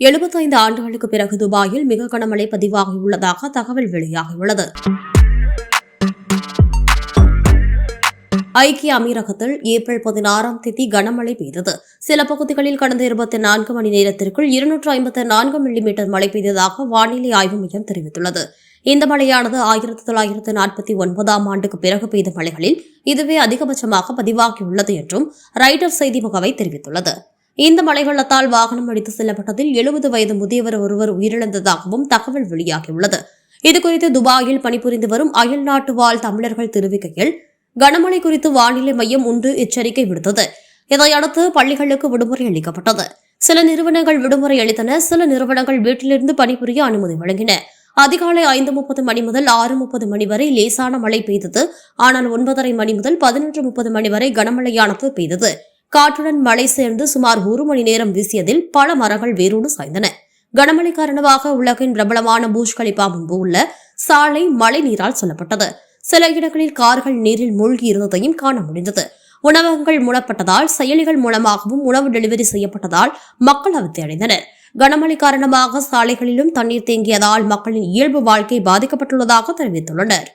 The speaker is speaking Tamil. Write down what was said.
எழுபத்தைந்து ஆண்டுகளுக்கு பிறகு துபாயில் மிக கனமழை பதிவாகியுள்ளதாக தகவல் வெளியாகியுள்ளது. ஐக்கிய அமீரகத்தில் ஏப்ரல் பதினாறாம் தேதி கனமழை பெய்தது. சில பகுதிகளில் கடந்த இருபத்தி நான்கு மணி நேரத்திற்குள் இருநூற்று ஐம்பத்தி நான்கு மில்லிமீட்டர் மழை பெய்ததாக வானிலை ஆய்வு மையம் தெரிவித்துள்ளது. இந்த மழையானது ஆயிரத்தி தொள்ளாயிரத்து நாற்பத்தி ஒன்பதாம் ஆண்டுக்கு பிறகு பெய்த மழைகளில் இதுவே அதிகபட்சமாக பதிவாகியுள்ளது என்றும் ரைடர் செய்தி முகவை தெரிவித்துள்ளது. இந்த மழை வெள்ளத்தால் வாகனம் அடித்து செல்லப்பட்டதில் எழுபது வயது முதியவர் ஒருவர் உயிரிழந்ததாகவும் தகவல் வெளியாகியுள்ளது. இதுகுறித்து துபாயில் பணிபுரிந்து வரும் அயல் நாட்டு வாழ் தமிழர்கள் தெரிவிக்கையில் கனமழை குறித்து வானிலை மையம் ஒன்று எச்சரிக்கை விடுத்தது. இதையடுத்து பள்ளிகளுக்கு விடுமுறை அளிக்கப்பட்டது. சில நிறுவனங்கள் விடுமுறை அளித்தன. சில நிறுவனங்கள் வீட்டிலிருந்து பணிபுரிய அனுமதி வழங்கின. அதிகாலை ஐந்து முப்பது மணி முதல் ஆறு முப்பது மணி வரை லேசான மழை பெய்தது. ஆனால் ஒன்பதரை மணி முதல் பதினொன்று முப்பது மணி வரை கனமழையானது பெய்தது. காற்றுடன் மழை சேர்ந்து சுமார் ஒரு மணி நேரம் வீசியதில் பல மரங்கள் வேரோடு சாய்ந்தன. கனமழை காரணமாக உலகின் பிரபலமான பூஜ் கலிபா முன்பு உள்ள சாலை மழை நீரால் சொல்லப்பட்டது. சில இடங்களில் கார்கள் நீரில் மூழ்கி இருந்ததையும் காண முடிந்தது. உணவகங்கள் மூடப்பட்டதால் செயலிகள் மூலமாகவும் உணவு டெலிவரி செய்யப்பட்டதால் மக்கள் அவதி அடைந்தனர். கனமழை காரணமாக சாலைகளிலும் தண்ணீர் தேங்கியதால் மக்களின் இயல்பு வாழ்க்கை பாதிக்கப்பட்டுள்ளதாக தெரிவித்துள்ளனர்.